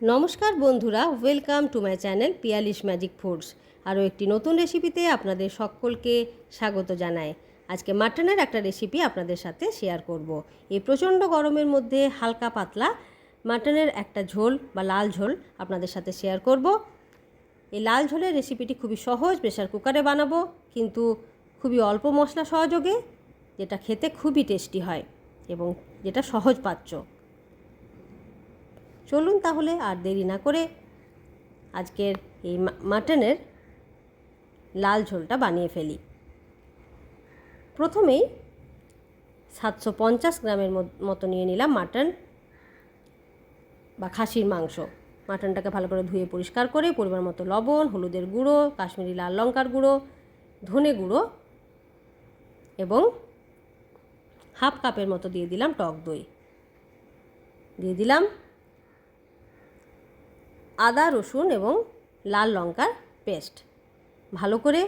নমস্কার বন্ধুরা welcome to my channel Piyali's magic foods আরও একটি নতুন রেসিপিতে আপনাদের সকলকে স্বাগত জানাই আজকে মাটনের একটা রেসিপি আপনাদের সাথে শেয়ার করব। এই প্রচণ্ড গরমের মধ্যে হালকা পাতলা মাটনের একটা ঝোল বা লাল ঝোল আপনাদের সাথে শেয়ার করব। এই লাল ঝোলের রেসিপিটি খুবই সহজ প্রেশার কুকারে বানাবো, কিন্তু খুবই অল্প মশলা সহযোগে, যেটা খেতে খুবই টেস্টি হয় এবং যেটা সহজ পাচ্য চলুন তাহলে আর দেরি না করে আজকের এই মাটনের লাল ঝোলটা বানিয়ে ফেলি। প্রথমেই সাতশো পঞ্চাশ গ্রামের মতো নিয়ে নিলাম মাটন বা খাসির মাংস। মাটনটাকে ভালো করে ধুয়ে পরিষ্কার করে, পরিমাণ মতো লবণ, হলুদের গুঁড়ো, কাশ্মীরি লাল লঙ্কার গুঁড়ো, ধনে গুঁড়ো এবং হাফ কাপের মতো দিয়ে দিলাম টক দই। দিয়ে দিলাম আদা, রসুন এবং লাল লঙ্কার পেস্ট। ভালো করে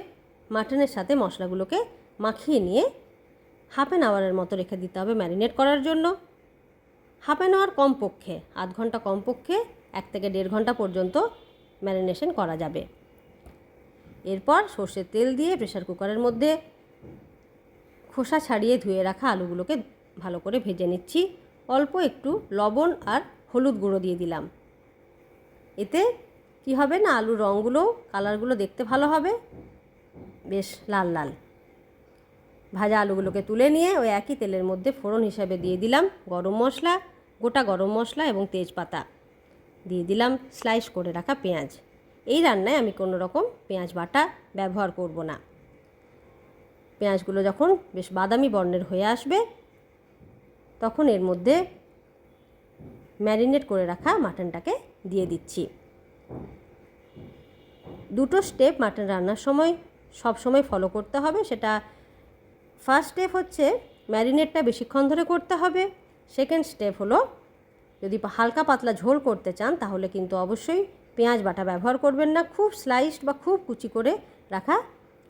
মাটনের সাথে মশলাগুলোকে মাখিয়ে নিয়ে হাফ অ্যান আওয়ারের মতো রেখে দিতে হবে ম্যারিনেট করার জন্য। হাফ অ্যান আওয়ার কমপক্ষে, আধ ঘণ্টা কমপক্ষে এক থেকে দেড় ঘণ্টা পর্যন্ত ম্যারিনেশন করা যাবে। এরপর সর্ষের তেল দিয়ে প্রেশার কুকারের মধ্যে খোসা ছাড়িয়ে ধুয়ে রাখা আলুগুলোকে ভালো করে ভেজে নিচ্ছি। অল্প একটু লবণ আর হলুদ গুঁড়ো দিয়ে দিলাম। এতে কি হবে না আলুর রঙগুলো, কালারগুলো দেখতে ভালো হবে? বেশ, লাল লাল। ভাজা আলুগুলোকে তুলে নিয়ে ওই একই তেলের মধ্যে ফোড়ন হিসাবে দিয়ে দিলাম গরম মশলা, গোটা গরম মশলা এবং তেজপাতা। দিয়ে দিলাম স্লাইস করে রাখা পেঁয়াজ। এই রান্নায় আমি কোনো রকম পেঁয়াজ বাটা ব্যবহার করব না। পেঁয়াজগুলো যখন বেশ বাদামি বর্ণের হয়ে আসবে, তখন এর মধ্যে ম্যারিনেট করে রাখা মাটনটাকে দিয়ে দিচ্ছি। দুটো স্টেপ মাটন রান্নার সময়, সব সময় ফলো করতে হবে। সেটা ফার্স্ট স্টেপ হচ্ছে ম্যারিনেটটা বেশিক্ষণ ধরে করতে হবে। সেকেন্ড স্টেপ হলো যদি হালকা পাতলা ঝোল করতে চান, তাহলে কিন্তু অবশ্যই পেঁয়াজ বাটা ব্যবহার করবেন না। খুব স্লাইসড বা খুব কুচি করে রাখা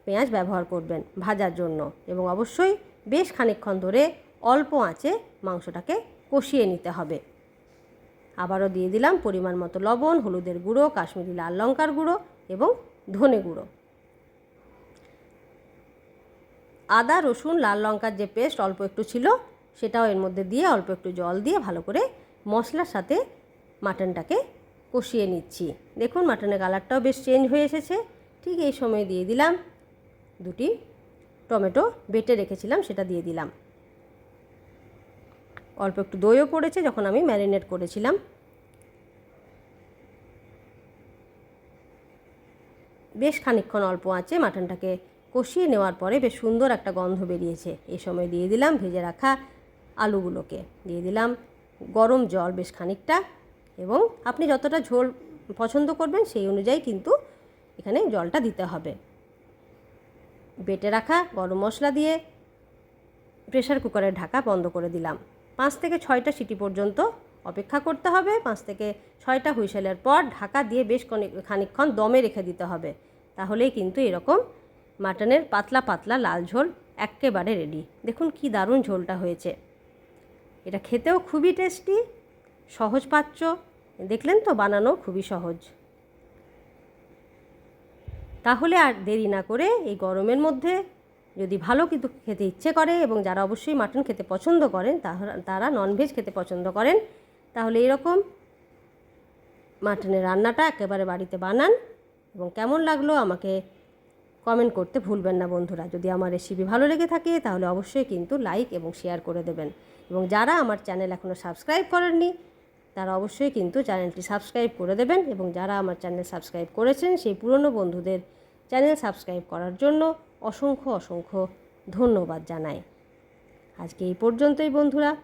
পেঁয়াজ ব্যবহার করবেন ভাজার জন্য। এবং অবশ্যই বেশ খানিকক্ষণ ধরে অল্প আঁচে মাংসটাকে কষিয়ে নিতে হবে। আবারও দিয়ে দিলাম পরিমাণ মতো লবণ, হলুদের গুঁড়ো, কাশ্মীরি লাল লঙ্কার গুঁড়ো এবং ধনে গুঁড়ো। আদা, রসুন, লাল লঙ্কার যে পেস্ট অল্প একটু ছিল, সেটাও এর মধ্যে দিয়ে অল্প একটু জল দিয়ে ভালো করে মশলার সাথে মাটনটাকে কষিয়ে নিচ্ছি। দেখুন, মাটনের কালারটাও বেশ চেঞ্জ হয়ে এসেছে। ঠিক এই সময় দিয়ে দিলাম দুটি টমেটো, বেটে রেখেছিলাম, সেটা দিয়ে দিলাম। অল্প একটু দইও পড়েছে যখন আমি ম্যারিনেট করেছিলাম। বেশ খানিকক্ষণ অল্প আছে মাটনটাকে কষিয়ে নেওয়ার পরে বেশ সুন্দর একটা গন্ধ বেরিয়েছে। এই সময় দিয়ে দিলাম ভেজে রাখা আলুগুলোকে। দিয়ে দিলাম গরম জল বেশ খানিকটা এবং আপনি যতটা ঝোল পছন্দ করবেন সেই অনুযায়ী কিন্তু এখানে জলটা দিতে হবে। বেটে রাখা গরম মশলা দিয়ে প্রেশার কুকারের ঢাকা বন্ধ করে দিলাম। পাঁচ থেকে ছয়টা সিটি পর্যন্ত অপেক্ষা করতে হবে। পাঁচ থেকে ছয়টা হুইসেলের পর ঢাকা দিয়ে বেশ খানিকক্ষণ দমে রেখে দিতে হবে। তাহলেই কিন্তু এরকম মাটনের পাতলা পাতলা লাল ঝোল এক্কেবারে রেডি দেখুন কি দারুণ ঝোলটা হয়েছে। এটা খেতেও খুবই টেস্টি সহজ পাচ্য দেখলেন তো বানানো খুবই সহজ। তাহলে আর দেরি না করে এই গরমের মধ্যে যদি ভালো কিন্তু খেতে ইচ্ছে করে এবং যারা অবশ্যই মাটন খেতে পছন্দ করেন তারা ননভেজ খেতে পছন্দ করেন, তাহলে এরকম মাটনের রান্নাটা একেবারে বাড়িতে বানান এবং কেমন লাগল আমাকে কমেন্ট করতে ভুলবেন না বন্ধুরা। যদি আমার রেসিপি ভালো লেগে থাকে, তাহলে অবশ্যই কিন্তু লাইক এবং শেয়ার করে দেবেন। এবং যারা আমার চ্যানেল এখনও সাবস্ক্রাইব করেননি, তারা অবশ্যই কিন্তু চ্যানেলটি সাবস্ক্রাইব করে দেবেন এবং যারা আমার চ্যানেল সাবস্ক্রাইব করেছেন, সেই পুরনো বন্ধুদের চ্যানেল সাবস্ক্রাইব করার জন্য অসংখ্য অসংখ্য ধন্যবাদ জানাই। আজকে এই পর্যন্তই বন্ধুরা।